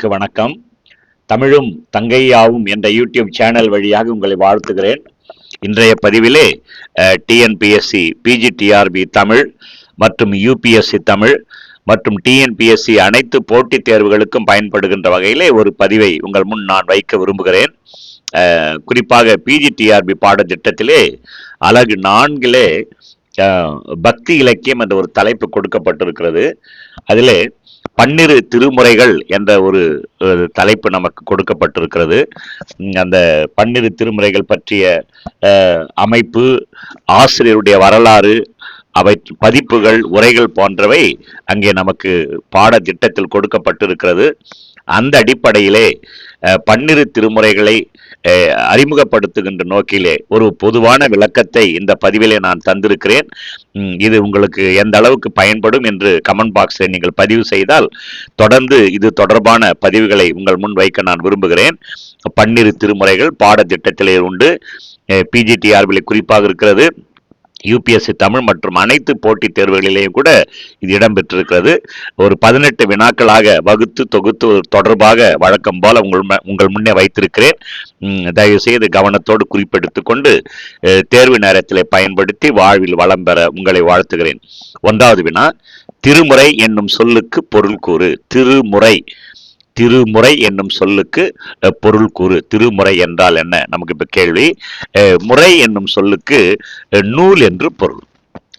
அனைவருக்கு வணக்கம். தமிழும் தங்கையாவும் என்ற யூடியூப் சேனல் வழியாக உங்களை வாழ்த்துகிறேன். இன்றைய பதிவிலே டிஎன்பிஎஸ்சி பிஜிடிஆர்பி தமிழ் மற்றும் யூபிஎஸ்சி தமிழ் மற்றும் டிஎன்பிஎஸ்சி அனைத்து போட்டித் தேர்வுகளுக்கும் பயன்படுகின்ற வகையிலே ஒரு பதிவை உங்கள் முன் நான் வைக்க விரும்புகிறேன். குறிப்பாக பிஜிடிஆர்பி பாடத்திட்டத்திலே அழகு நான்கிலே பக்தி இலக்கியம் என்ற ஒரு தலைப்பு கொடுக்கப்பட்டிருக்கிறது. அதிலே பன்னிரு திருமுறைகள் என்ற ஒரு தலைப்பு நமக்கு கொடுக்கப்பட்டிருக்கிறது. அந்த பன்னிரு திருமுறைகள் பற்றிய அமைப்பு ஆசிரியருடைய வரலாறு அவை பதிப்புகள் உரைகள் போன்றவை அங்கே நமக்கு பாடத்திட்டத்தில் கொடுக்கப்பட்டிருக்கிறது. அந்த அடிப்படையிலே பன்னிரு திருமுறைகளை அறிமுகப்படுத்துகின்ற நோக்கிலே ஒரு பொதுவான விளக்கத்தை இந்த பதிவிலே நான் தந்திருக்கிறேன். இது உங்களுக்கு எந்த அளவுக்கு பயன்படும் என்று கமெண்ட் பாக்ஸில் நீங்கள் பதிவு செய்தால் தொடர்ந்து இது தொடர்பான பதிவுகளை உங்கள் முன் வைக்க நான் விரும்புகிறேன். பன்னிரு திருமுறைகள் பாடத்திட்டத்திலே உண்டு. பிஜிடிஆர்பிலே குறிப்பாக இருக்கிறது. யூபிஎஸ்சி தமிழ் மற்றும் அனைத்து போட்டித் தேர்வுகளிலேயும் கூட இது இடம்பெற்றிருக்கிறது. ஒரு பதினெட்டு வினாக்களாக வகுத்து தொகுத்து தொடர்பாக வழக்கம் போல உங்கள் ம- உங்கள் முன்னே வைத்திருக்கிறேன். தயவுசெய்து கவனத்தோடு குறிப்பெடுத்து கொண்டு தேர்வு நேரத்தில் பயன்படுத்தி வாழ்வில் வளம் பெற உங்களை வாழ்த்துகிறேன். ஒன்றாவது வினா திருமுறை என்னும் சொல்லுக்கு பொருள் கூறு. திருமுறை திருமுறை என்னும் சொல்லுக்கு பொருள் கூறு. திருமுறை என்றால் என்ன? நமக்கு இப்ப கேள்வி. முறை என்னும் சொல்லுக்கு நூல் என்று பொருள்.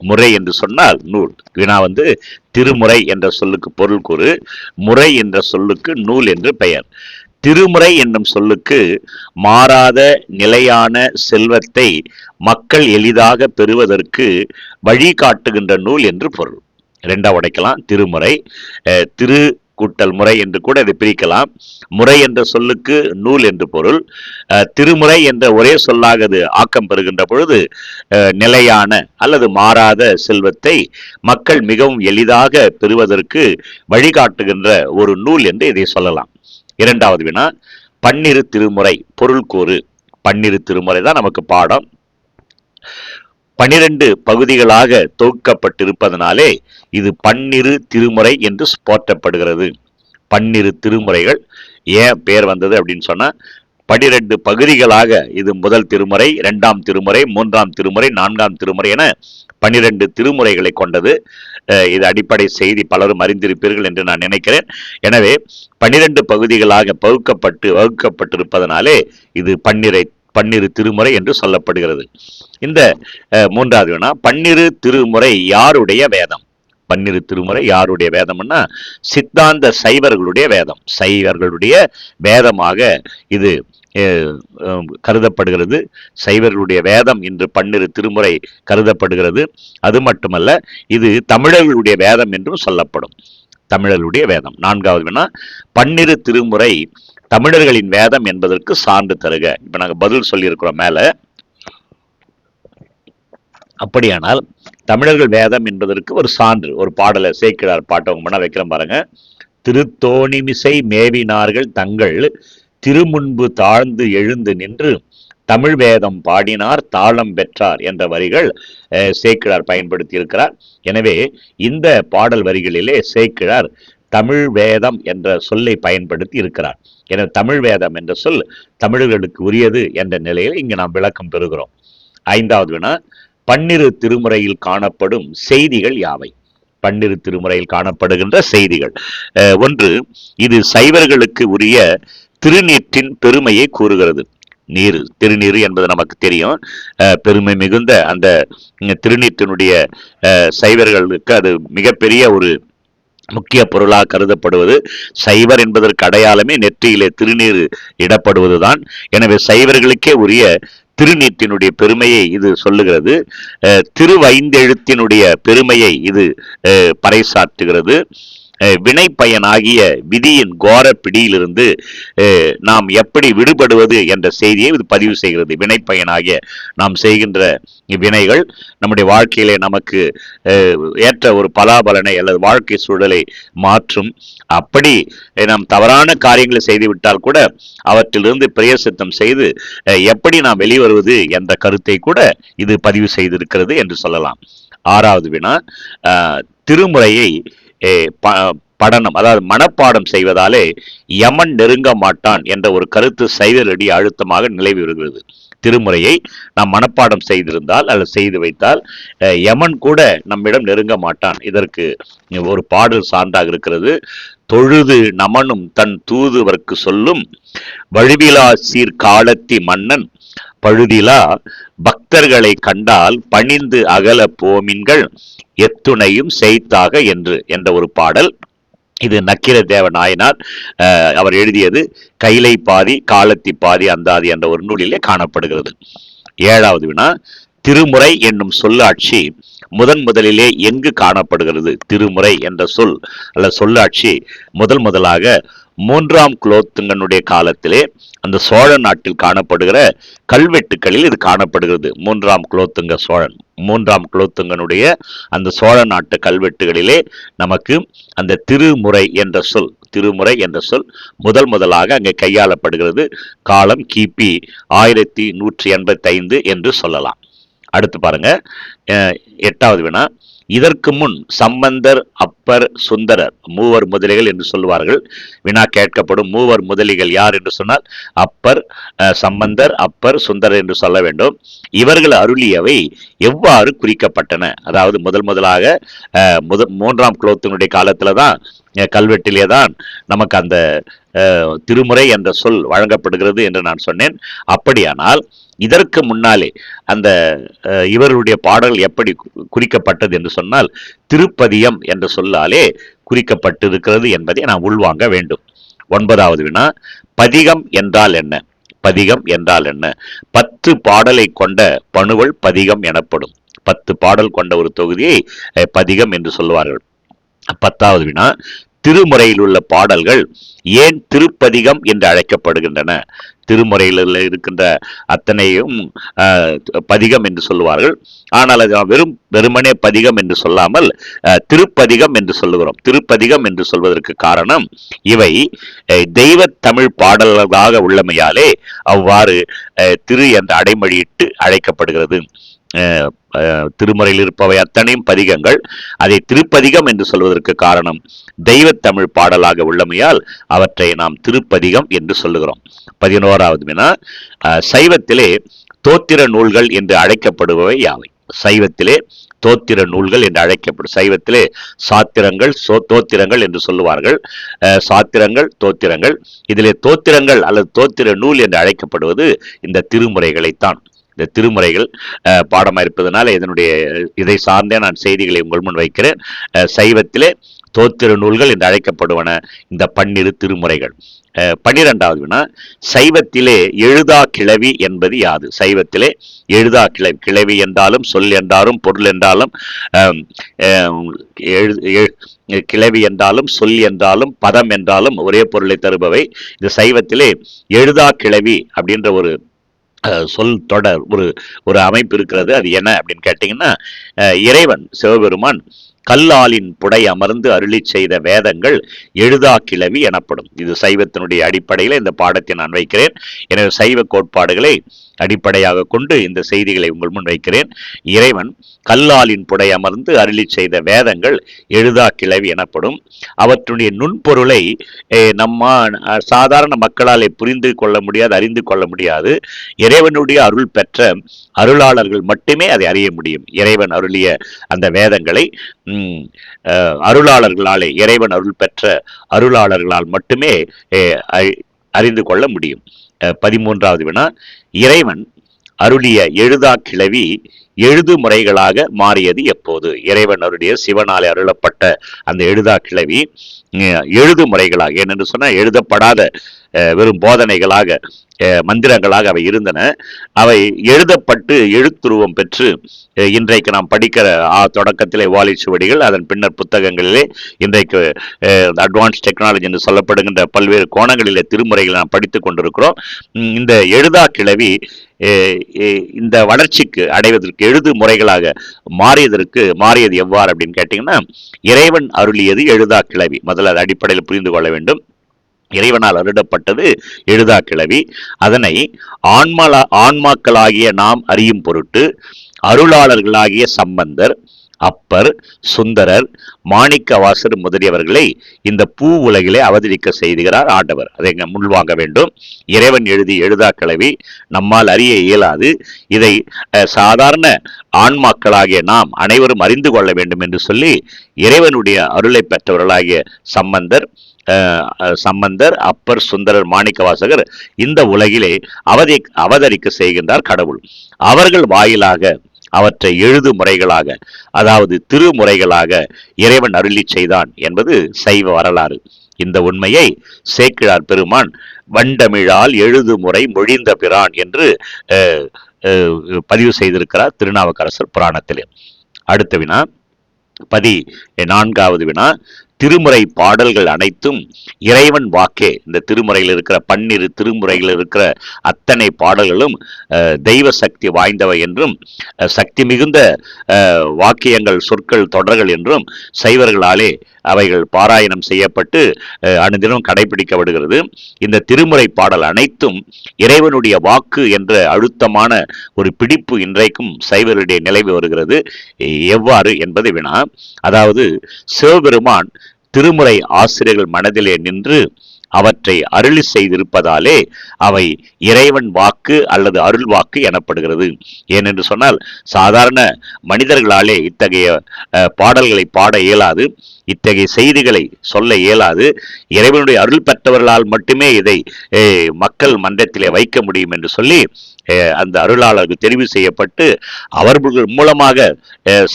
முறை என்று சொன்னால் நூல். வினா வந்து திருமுறை என்ற சொல்லுக்கு பொருள் கூறு முறை என்ற சொல்லுக்கு நூல் என்று பெயர். திருமுறை என்னும் சொல்லுக்கு மாறாத நிலையான செல்வத்தை மக்கள் எளிதாக பெறுவதற்கு வழிகாட்டுகின்ற நூல் என்று பொருள். ரெண்டா உடைக்கலாம். திருமுறை திரு கூட்டல் முறை என்று கூட இதை பிரிக்கலாம். முறை என்ற சொல்லுக்கு நூல் என்று பொருள். அஹ், திருமுறை என்ற ஒரே சொல்லாக அது ஆக்கம் பெறுகின்ற பொழுது நிலையான அல்லது மாறாத செல்வத்தை மக்கள் மிகவும் எளிதாக பெறுவதற்கு வழிகாட்டுகின்ற ஒரு நூல் என்று இதை சொல்லலாம். இரண்டாவது வினா பன்னிரு திருமுறை பொருள் கூறு. பன்னிரு திருமுறை தான் நமக்கு பாடம். பனிரெண்டு பகுதிகளாக தொகுக்கப்பட்டிருப்பதனாலே இது பன்னிரு திருமுறை என்று போற்றப்படுகிறது. பன்னிரு திருமுறைகள் ஏன் பேர் வந்தது அப்படின்னு சொன்னால் பனிரெண்டு பகுதிகளாக இது முதல் திருமுறை இரண்டாம் திருமுறை மூன்றாம் திருமுறை நான்காம் திருமுறை என பன்னிரெண்டு திருமுறைகளை கொண்டது. இது அடிப்படை செய்தி பலரும் அறிந்திருப்பீர்கள் என்று நான் நினைக்கிறேன். எனவே பன்னிரெண்டு பகுதிகளாக பகுக்கப்பட்டு வகுக்கப்பட்டிருப்பதனாலே இது பன்னிரை பன்னிரு திருமுறை என்று சொல்லப்படுகிறது. இந்த மூன்றாவது வினா பன்னிரு திருமுறை யாருடைய வேதம்? பன்னிரு திருமுறை யாருடைய வேதம்னா சித்தாந்த சைவர்களுடைய வேதம். சைவர்களுடைய வேதமாக இது கருதப்படுகிறது. சைவர்களுடைய வேதம் என்று பன்னிரு திருமுறை கருதப்படுகிறது. அது மட்டுமல்ல இது தமிழர்களுடைய வேதம் என்றும் சொல்லப்படும். தமிழர்களுடைய வேதம். நான்காவது வேணா பன்னிரு திருமுறை தமிழர்களின் வேதம் என்பதற்கு சான்று தருக. இப்போ நாங்கள் பதில் சொல்லியிருக்கிறோம் மேலே. அப்படியானால் தமிழர்கள் வேதம் என்பதற்கு ஒரு சான்று ஒரு பாடலை சேக்கிழார் பாட்டை உங்க முன்ன வைக்கிறேன் பாருங்க. திருத்தோணிமிசை மேவினார்கள் தங்கள் திருமுன்பு தாழ்ந்து எழுந்து நின்று தமிழ் வேதம் பாடினார் தாளம் பெற்றார் என்ற வரிகள் சேக்கிழார் பயன்படுத்தி இருக்கிறார் எனவே இந்த பாடல் வரிகளிலே சேக்கிழார் தமிழ் வேதம் என்ற சொல்லை பயன்படுத்தி இருக்கிறார் எனவே தமிழ் வேதம் என்ற சொல் தமிழர்களுக்கு உரியது என்ற நிலையில் இங்கு நாம் விளக்கம் பெறுகிறோம். ஐந்தாவது வினா பன்னிரு திருமுறையில் காணப்படும் செய்திகள் யாவை? பன்னிரு திருமுறையில் காணப்படுகின்ற செய்திகள். அஹ், ஒன்று இது சைவர்களுக்கு உரிய திருநீற்றின் பெருமையை கூறுகிறது. நீர் திருநீர் என்பது நமக்கு தெரியும். அஹ், பெருமை மிகுந்த அந்த திருநீற்றினுடைய அஹ், சைவர்களுக்கு அது மிகப்பெரிய ஒரு முக்கிய பொருளாக கருதப்படுவது. சைவர் என்பதற்கு அடையாளமே நெற்றியிலே திருநீர் இடப்படுவதுதான். எனவே சைவர்களுக்கே உரிய திருநீத்தினுடைய பெருமையை இது சொல்லுகிறது. திருவைந்தெழுத்தினுடைய பெருமையை இது பறைசாற்றுகிறது. வினை பயனாகிய விதியின் கோர பிடியிலிருந்து நாம் எப்படி விடுபடுவது என்ற செய்தியை இது பதிவு செய்கிறது. வினை பயனாகிய நாம் செய்கின்ற வினைகள் நம்முடைய வாழ்க்கையிலே நமக்கு ஏற்ற ஒரு பலாபலனை அல்லது வாழ்க்கை சூழலை மாற்றும். அப்படி நாம் தவறான காரியங்களை செய்துவிட்டால் கூட அவற்றிலிருந்து பிரயசித்தம் செய்து எப்படி நாம் வெளிவருவது என்ற கருத்தை கூட இது பதிவு செய்திருக்கிறது என்று சொல்லலாம். ஆறாவது வினா திருமுறையை படனம் அதாவது மனப்பாடம் செய்வதாலே யமன் நெருங்க மாட்டான் என்ற ஒரு கருத்து சைவரடி அழுத்தமாக நிலவி வருகிறது. திருமுறையை நாம் மனப்பாடம் செய்திருந்தால் அல்லது செய்து வைத்தால் யமன் கூட நம்மிடம் நெருங்க மாட்டான். இதற்கு ஒரு பாடல் சான்றாக இருக்கிறது. தொழுது நமனும் தன் தூதுவர்க்கு சொல்லும் வழுவிலா சீர்காலத்தி மன்னன் பழுதிலா பக்தர்களை கண்டால் பணிந்து அகல போமின்கள் எத்துணையும் செய்தாக என்று என்ற ஒரு பாடல். இது நக்கிர தேவ நாயனார் அவர் எழுதியது கைலை பாதி காலத்தி பாதி அந்தாதி என்ற ஒரு நூலிலே காணப்படுகிறது. ஏழாவது வினா திருமுறை என்னும் சொல்லாட்சி முதன் முதலிலே எங்கு காணப்படுகிறது? திருமுறை என்ற சொல் அல்ல சொல்லாட்சி முதல் முதலாக மூன்றாம் குலோத்துங்கனுடைய காலத்திலே அந்த சோழ நாட்டில் காணப்படுகிற கல்வெட்டுக்களில் இது காணப்படுகிறது. மூன்றாம் குலோத்துங்க சோழன். மூன்றாம் குலோத்துங்கனுடைய அந்த சோழ நாட்டு கல்வெட்டுகளிலே நமக்கு அந்த திருமுறை என்ற சொல் திருமுறை என்ற சொல் முதல் முதலாக அங்கே கையாளப்படுகிறது. காலம் கிபி ஆயிரத்தி நூற்றி எண்பத்தைந்து என்று சொல்லலாம். அடுத்து பாருங்க. எட்டாவது வினா. இதற்கு முன் சம்பந்தர் அப்பர் சுந்தரர் மூவர் முதலிகள் என்று சொல்வார்கள் வினா கேட்கப்படும் மூவர் முதலிகள் யார் என்று சொன்னால் அப்பர் சம்பந்தர் அப்பர் சுந்தரர் என்று சொல்ல வேண்டும். இவர்கள் அருளியவை எவ்வாறு குறிக்கப்பட்டன? அதாவது முதல் முதலாக முத மூன்றாம் குலோத்தினுடைய காலத்தில் தான் கல்வெட்டிலே தான் நமக்கு அந்த திருமுறை என்ற சொல் வழங்கப்படுகிறது என்று நான் சொன்னேன். அப்படியானால் இதற்கு முன்னாலே அந்த இவருடைய பாடல் எப்படி குறிக்கப்பட்டது என்று சொன்னால் திருப்பதியம் என்ற சொல்லாலே குறிக்கப்பட்டிருக்கிறது என்பதை நாம் உள்வாங்க வேண்டும். ஒன்பதாவது வினா பதிகம் என்றால் என்ன? பதிகம் என்றால் என்ன? பத்து பாடலை கொண்ட பணுவல் பதிகம் எனப்படும். பத்து பாடல் கொண்ட ஒரு தொகுதியை பதிகம் என்று சொல்வார்கள் பத்தாவது வினா திருமுறையில் உள்ள பாடல்கள் ஏன் திருப்பதிகம் என்று அழைக்கப்படுகின்றன? திருமுறையில் இருக்கின்ற அத்தனையும் பதிகம் என்று சொல்லுவார்கள். ஆனால் அது வெறும் வெறுமனே பதிகம் என்று சொல்லாமல் திருப்பதிகம் என்று சொல்லுகிறோம். திருப்பதிகம் என்று சொல்வதற்கு காரணம் இவை தெய்வ தமிழ் பாடல்களாக உள்ளமையாலே அவ்வாறு திரு என்ற அடைமொழியிட்டு அழைக்கப்படுகிறது. திருமறையில் இருப்பவை அத்தனையும் பதிகங்கள். அதை திருப்பதிகம் என்று சொல்வதற்கு காரணம் தெய்வ தமிழ் பாடலாக உள்ளமையால் அவற்றை நாம் திருப்பதிகம் என்று சொல்லுகிறோம். பதினோராவது வினா சைவத்திலே தோத்திர நூல்கள் என்று அழைக்கப்படுபவை யாவை? சைவத்திலே தோத்திர நூல்கள் என்று அழைக்கப்படும் சைவத்திலே சாத்திரங்கள் சோ தோத்திரங்கள் என்று சொல்லுவார்கள். சாத்திரங்கள் தோத்திரங்கள். இதிலே தோத்திரங்கள் அல்லது தோத்திர நூல் என்று அழைக்கப்படுவது இந்த திருமுறைகளைத்தான். இந்த திருமுறைகள் பாடமாக பாடமா இருப்பதனால இதனுடைய இதை சார்ந்தே நான் செய்திகளை உங்கள் முன் வைக்கிறேன். சைவத்திலே தோத்திர நூல்கள் என்று அழைக்கப்படுவன இந்த பன்னிரு திருமுறைகள். அஹ், பன்னிரெண்டாவது வினா சைவத்திலே எழுதா கிளவி என்பது யாது? சைவத்திலே எழுதா கிளவி கிளவி என்றாலும் சொல் என்றாலும் பொருள் என்றாலும் கிளவி என்றாலும் சொல் என்றாலும் பதம் என்றாலும் ஒரே பொருளை தருபவை. இந்த சைவத்திலே எழுதா கிளவி அப்படின்ற ஒரு சொல் தொடர் ஒரு ஒரு அமைப்பு இருக்கிறது. அது என்ன அப்படின்னு கேட்டிங்கன்னா இறைவன் சிவபெருமான் கல்லாலின் புடை அமர்ந்து அருளிச் செய்த வேதங்கள் எழுதா கிளவி எனப்படும். இது சைவத்தினுடைய அடிப்படையில் இந்த பாடத்தை நான் வைக்கிறேன். எனவே சைவ கோட்பாடுகளை அடிப்படையாக கொண்டு இந்த செய்திகளை உங்கள் முன் வைக்கிறேன். இறைவன் கல்லாலின் புடை அமர்ந்து அருளிச் செய்த வேதங்கள் எழுதா கிளவி எனப்படும். அவற்றுடைய நுண்பொருளை நம்ம சாதாரண மக்களாலே புரிந்து கொள்ள முடியாது அறிந்து கொள்ள முடியாது. இறைவனுடைய அருள் பெற்ற அருளாளர்கள் மட்டுமே அதை அறிய முடியும். இறைவன் அருளிய அந்த வேதங்களை அருளாளர்களாலே இறைவன் அருள் பெற்ற அருளாளர்களால் மட்டுமே அறி- அறிந்து கொள்ள முடியும். பதிமூன்றாவது வினா இறைவன் அருளிய எழுதா கிளவி எழுது முறைகளாக மாறியது எப்போது? இறைவன் அருடைய சிவனாலே அருளப்பட்ட அந்த எழுதா கிளவி அஹ், எழுது முறைகளாக ஏனென்று சொன்னால் எழுதப்படாத அஹ், வெறும் போதனைகளாக மந்திரங்களாக அவை இருந்தன. அவை எழுதப்பட்டு எழுத்துருவம் பெற்று இன்றைக்கு நாம் படிக்கிற தொடக்கத்திலே வாலிச்சுவடிகள் அதன் பின்னர் புத்தகங்களிலே இன்றைக்கு அட்வான்ஸ் டெக்னாலஜி என்று சொல்லப்படுகின்ற பல்வேறு கோணங்களிலே திருமுறைகளை நாம் படித்துக் கொண்டிருக்கிறோம். இந்த எழுதா கிளவி இந்த வளர்ச்சிக்கு அடைவதற்கு எழுது முறைகளாக மாறியதற்கு மாறியது எவ்வாறு அப்படின்னு கேட்டிங்கன்னா இறைவன் அருளியது எழுதா கிளவி முதல்ல அது அடிப்படையில் புரிந்து கொள்ள வேண்டும். இறைவனால் அருடப்பட்டது எழுதா கிளவி அதனை ஆன்மலா ஆன்மாக்களாகிய நாம் அறியும் பொருட்டு அருளாளர்களாகிய சம்பந்தர் அப்பர் சுந்தரர் மாணிக்கவாசர் முதலியவர்களை இந்த பூ உலகிலே அவதரிக்க செய்துகிறார் ஆண்டவர். அதை இங்க முன்வாங்க வேண்டும். இறைவன் எழுதி எழுதா கிளவி நம்மால் அறிய இயலாது. இதை சாதாரண ஆன்மாக்களாகிய நாம் அனைவரும் அறிந்து கொள்ள வேண்டும் என்று சொல்லி இறைவனுடைய அருளை பெற்றவர்களாகிய சம்பந்தர் சம்பந்தர் அப்பர் சுந்தரர் மாணிக்கவாசகர் இந்த உலகிலே அவதி அவதரிக்க செய்கின்றார் கடவுள். அவர்கள் வாயிலாக அவற்றை எழுது முறைகளாக அதாவது திருமுறைகளாக இறைவன் அருளி செய்தான் என்பது சைவ வரலாறு. இந்த உண்மையை சேக்கிழார் பெருமான் வண்டமிழால் எழுது முறை மொழிந்த பிரான் என்று அஹ், பதிவு செய்திருக்கிறார் திருநாவுக்கரசர் புராணத்திலே. அடுத்த வினா பதி நான்காவது வினா திருமுறை பாடல்கள் அனைத்தும் இறைவன் வாக்கே. இந்த திருமுறையில் இருக்கிற பன்னிரு திருமுறையில் இருக்கிற அத்தனை பாடல்களும் தெய்வ சக்தி வாய்ந்தவை என்றும் சக்தி மிகுந்த வாக்கியங்கள் சொற்கள் தொடர்கள் என்றும் சைவர்களாலே அவைகள் பாராயணம் செய்யப்பட்டு அனுதினம் கடைபிடிக்கப்படுகிறது. இந்த திருமுறை பாடல் அனைத்தும் இறைவனுடைய வாக்கு என்ற அழுத்தமான ஒரு பிடிப்பு இன்றைக்கும் சைவருடைய நிலைவு வருகிறது. எவ்வாறு என்பது வினா அதாவது சிவபெருமான் திருமுறை ஆசிரியர்கள் மனதிலே நின்று அவற்றை அருளி செய்திருப்பதாலே அவை இறைவன் வாக்கு அல்லது அருள் வாக்கு எனப்படுகிறது. ஏனென்று சொன்னால் சாதாரண மனிதர்களாலே இத்தகைய அஹ், பாடல்களை பாட இயலாது. இத்தகைய செய்திகளை சொல்ல இயலாது. இறைவனுடைய அருள் பெற்றவர்களால் மட்டுமே இதை மக்கள் மன்றத்திலே வைக்க முடியும் என்று சொல்லி அந்த அருளாளருக்கு தெரிவு செய்யப்பட்டு அவர்கள் மூலமாக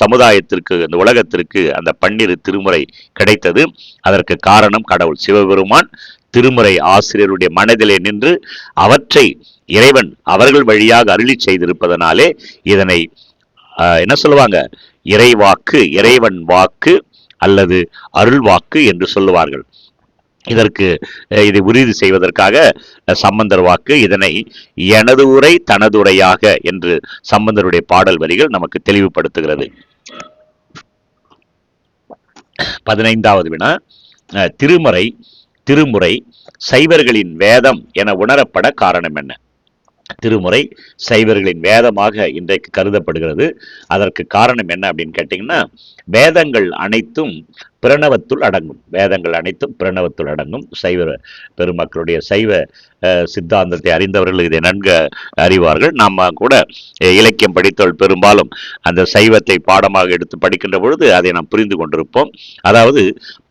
சமுதாயத்திற்கு இந்த உலகத்திற்கு அந்த பன்னிரு திருமுறை கிடைத்தது. அதற்கு காரணம் கடவுள் சிவபெருமான். திருமுறை ஆசிரியருடைய மனதிலே நின்று அவற்றை இறைவன் அவர்கள் வழியாக அருளி செய்திருப்பதனாலே இதனை என்ன சொல்லுவாங்க? இறைவாக்கு இறைவன் வாக்கு அல்லது அருள் வாக்கு என்று சொல்லுவார்கள். இதற்கு இதை உறுதி செய்வதற்காக சம்பந்தர் வாக்கு இதனை எனது உரை தனதுரையாக என்று சம்பந்தருடைய பாடல் வரிகள் நமக்கு தெளிவுபடுத்துகிறது. பதினைந்தாவது வினா திருமறை திருமுறை சைவர்களின் வேதம் என உணரப்பட காரணம் என்ன? திருமுறை சைவர்களின் வேதமாக இன்றைக்கு கருதப்படுகிறது. அதற்கு காரணம் என்ன அப்படின்னு கேட்டிங்கன்னா வேதங்கள் அனைத்தும் பிரணவத்துள் அடங்கும். வேதங்கள் அனைத்தும் பிரணவத்துள் அடங்கும். சைவ பெருமக்களுடைய சைவ சித்தாந்தத்தை அறிந்தவர்கள் இதை நன்கு அறிவார்கள். நாம் கூட இலக்கியம் படித்தவள் பெரும்பாலும் அந்த சைவத்தை பாடமாக எடுத்து படிக்கின்ற பொழுது அதை நாம் புரிந்து கொண்டிருப்போம். அதாவது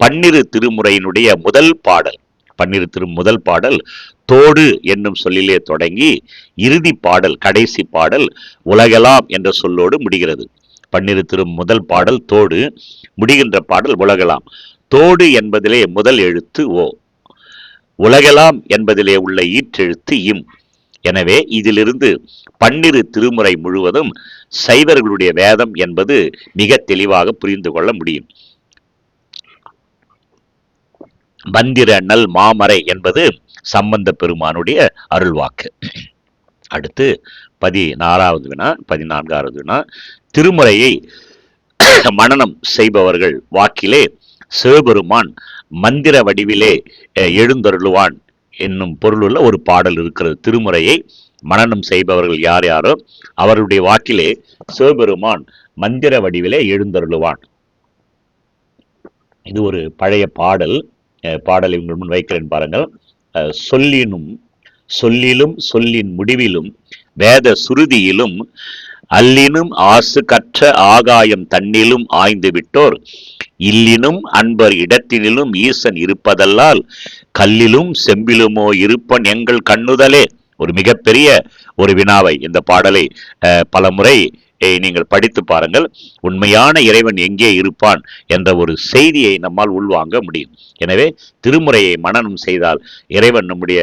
பன்னிரு திருமுறையினுடைய முதல் பாடல் பன்னிரு திரு முதல் பாடல் தோடு என்னும் சொல்லிலே தொடங்கி இறுதி பாடல் கடைசி பாடல் உலகலாம் என்ற சொல்லோடு முடிகிறது. பன்னிரு திரு முதல் பாடல் தோடு முடிகின்ற பாடல் உலகலாம் தோடு என்பதிலே முதல் எழுத்து ஓ உலகலாம் என்பதிலே உள்ள ஈற்றெழுத்து இம் எனவே இதிலிருந்து பன்னிரு திருமுறை முழுவதும் சைவர்களுடைய வேதம் என்பது மிக தெளிவாக புரிந்து கொள்ள முடியும். மந்திர நல் மாமறை என்பது சம்பந்த பெருமானுடைய அருள்வாக்கு. அடுத்து பதினாறாவது வினா பதினான்காவது வினா திருமுறையை மனநம் செய்பவர்கள் வாக்கிலே சிவபெருமான் மந்திர வடிவிலே எழுந்தருளுவான் என்னும் பொருளுள்ள ஒரு பாடல் இருக்கிறது. திருமுறையை மனநம் செய்பவர்கள் யார் யாரோ அவருடைய வாக்கிலே சிவபெருமான் மந்திர வடிவிலே எழுந்தருளுவான். இது ஒரு பழைய பாடல். பாடலை உங்கள் முன் வைக்கிறேன் பாருங்கள். அஹ், சொல்லினும் சொல்லிலும் சொல்லின் முடிவிலும் வேத சுருதியிலும் அல்லினும் ஆசு கற்ற ஆகாயம் தன்னிலும் ஆய்ந்து விட்டோர். இல்லினும் அன்பர் இடத்தினிலும் ஈசன் இருப்பதல்லால் கல்லிலும் செம்பிலுமோ இருப்பன் எங்கள் கண்ணுதலே. ஒரு மிகப்பெரிய ஒரு வினாவை இந்த பாடலை அஹ், பலமுறை நீங்கள் படித்து பாருங்கள். உண்மையான இறைவன் எங்கே இருப்பான் என்ற ஒரு செய்தியை நம்மால் உள்வாங்க முடியும். எனவே திருமுறையை மனனம் செய்தால் இறைவன் நம்முடைய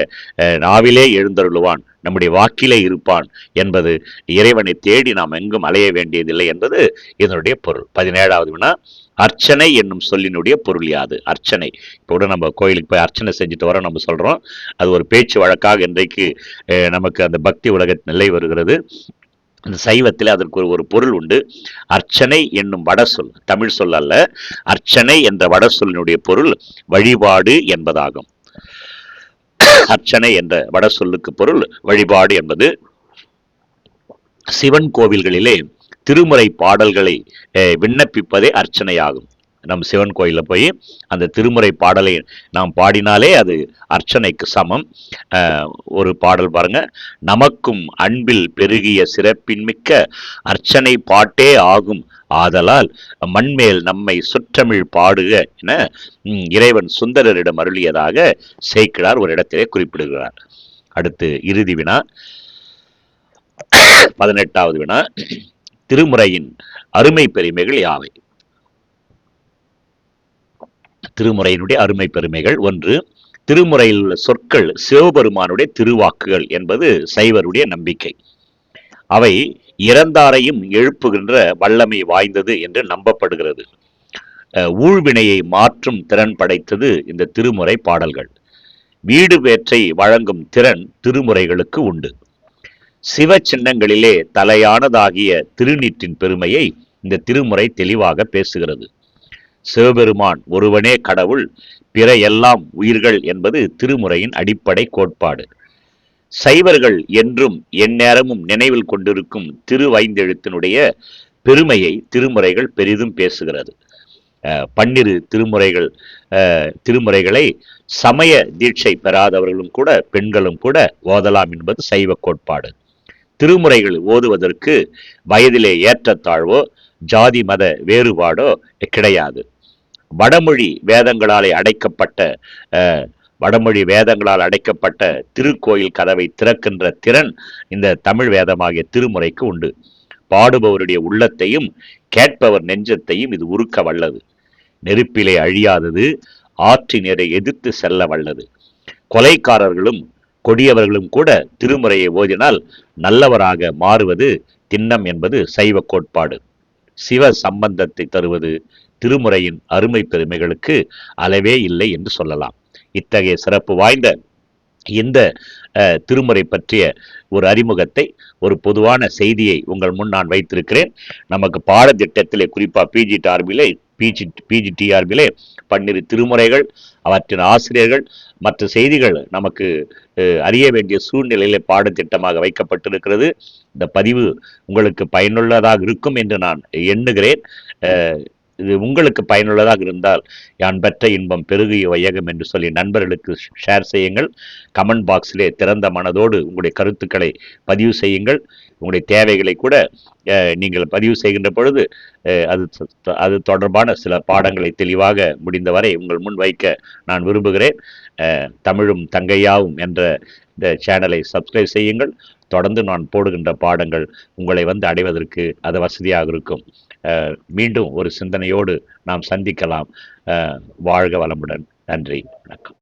நாவிலே எழுந்தருளுவான் நம்முடைய வாக்கிலே இருப்பான் என்பது இறைவனை தேடி நாம் எங்கும் அலைய வேண்டியதில்லை என்பது இதனுடைய பொருள். பதினேழாவது வினா அர்ச்சனை என்னும் சொல்லினுடைய பொருள் யாது? அர்ச்சனை. இப்போ கூட நம்ம கோயிலுக்கு போய் அர்ச்சனை செஞ்சுட்டு வரோம் நம்ம சொல்கிறோம் அது ஒரு பேச்சு வழக்காக இன்றைக்கு நமக்கு அந்த பக்தி உலக நிலை வருகிறது. இந்த சைவத்தில் அதற்கு ஒரு ஒரு பொருள் உண்டு. அர்ச்சனை என்னும் வட சொல் தமிழ் சொல் அல்ல. அர்ச்சனை என்ற வட சொல்லினுடைய பொருள் வழிபாடு என்பதாகும். அர்ச்சனை என்ற வட சொல்லுக்கு பொருள் வழிபாடு என்பது சிவன் கோவில்களிலே திருமுறை பாடல்களை விண்ணப்பிப்பதே அர்ச்சனையாகும். நம் சிவன் கோயிலில் போய் அந்த திருமுறை பாடலை நாம் பாடினாலே அது அர்ச்சனைக்கு சமம். ஒரு பாடல் பாருங்க. நமக்கும் அன்பில் பெருகிய சிறப்பின்மிக்க அர்ச்சனை பாட்டே ஆகும். ஆதலால் மண்மேல் நம்மை சுற்றமிழ் பாடுக என இறைவன் சுந்தரரிடம் அருளியதாக சேக்கிழார் ஒரு இடத்திலே குறிப்பிடுகிறார். அடுத்து இறுதி வினா. பதினெட்டாவது வினா. திருமுறையின் அருமை பெருமைகள் யாவை? திருமுறையினுடைய அருமை பெருமைகள். ஒன்று திருமுறையில் உள்ள சொற்கள் சிவபெருமானுடைய திருவாக்குகள் என்பது சைவருடைய நம்பிக்கை. அவை இறந்தாரையும் எழுப்புகின்ற வல்லமை வாய்ந்தது என்று நம்பப்படுகிறது. ஊழ்வினையை மாற்றும் திறன் படைத்தது இந்த திருமுறை பாடல்கள். வீடு வேற்றை வழங்கும் திறன் திருமுறைகளுக்கு உண்டு. சிவ சின்னங்களிலே தலையானதாகிய திருநீற்றின் பெருமையை இந்த திருமுறை தெளிவாக பேசுகிறது. சிவபெருமான் ஒருவனே கடவுள் பிற எல்லாம் உயிர்கள் என்பது திருமுறையின் அடிப்படை கோட்பாடு. சைவர்கள் என்றும் எந்நேரமும் நினைவில் கொண்டிருக்கும் திருவைந்தெழுத்தினுடைய பெருமையை திருமுறைகள் பெரிதும் பேசுகிறது. பன்னிரு திருமுறைகள் திருமுறைகளை சமய தீட்சை பெறாதவர்களும் கூட பெண்களும் கூட ஓதலாம் என்பது சைவ கோட்பாடு. திருமுறைகள் ஓதுவதற்கு வயதிலே ஏற்றத்தாழ்வோ ஜாதி மத வேறுபாடோ கிடையாது. வடமொழி வேதங்களாலே அடைக்கப்பட்ட அஹ், வடமொழி வேதங்களால் அடைக்கப்பட்ட திருக்கோயில் கதவை திறக்கின்ற திறன் இந்த தமிழ் வேதமாகிய திருமுறைக்கு உண்டு. பாடுபவருடைய உள்ளத்தையும் கேட்பவர் நெஞ்சத்தையும் இது உருக்க வல்லது. நெருப்பிலே அழியாதது ஆற்றினரை எதிர்த்து செல்ல வல்லது. கொலைக்காரர்களும் கொடியவர்களும் கூட திருமுறையை ஓதினால் நல்லவராக மாறுவது திண்ணம் என்பது சைவ கோட்பாடு. சிவ சம்பந்தத்தை தருவது திருமுறையின் அருமை பெருமைகளுக்கு அளவே இல்லை என்று சொல்லலாம். இத்தகைய சிறப்பு வாய்ந்த இந்த திருமுறை பற்றிய ஒரு அறிமுகத்தை ஒரு பொதுவான செய்தியை உங்கள் முன் நான் வைத்திருக்கிறேன். நமக்கு பாடத்திட்டத்திலே குறிப்பாக பிஜி டார்பிலே பிஜி பிஜி டிஆர்பிலே பன்னிரு திருமுறைகள் அவற்றின் ஆசிரியர்கள் மற்ற செய்திகள் நமக்கு அறிய வேண்டிய சூழ்நிலையிலே பாடத்திட்டமாக வைக்கப்பட்டிருக்கிறது. இந்த பதிவு உங்களுக்கு பயனுள்ளதாக இருக்கும் என்று நான் எண்ணுகிறேன். இது உங்களுக்கு பயனுள்ளதாக இருந்தால் யான் பெற்ற இன்பம் பெருகிய வையகம் என்று சொல்லி நண்பர்களுக்கு ஷேர் செய்யுங்கள். கமெண்ட் பாக்ஸிலே திறந்த மனதோடு உங்களுடைய கருத்துக்களை பதிவு செய்யுங்கள். உங்களுடைய தேவைகளை கூட நீங்கள் பதிவு செய்கின்ற பொழுது அது அது தொடர்பான சில பாடங்களை தெளிவாக முடிந்தவரை உங்கள் முன் வைக்க நான் விரும்புகிறேன். தமிழும் தங்கையாவும் என்ற இந்த சேனலை சப்ஸ்கிரைப் செய்யுங்கள். தொடர்ந்து நான் போடுகின்ற பாடங்கள் உங்களை வந்து அடைவதற்கு அது வசதியாக இருக்கும். மீண்டும் ஒரு சிந்தனையோடு நாம் சந்திக்கலாம். வாழ்க வளமுடன். நன்றி வணக்கம்.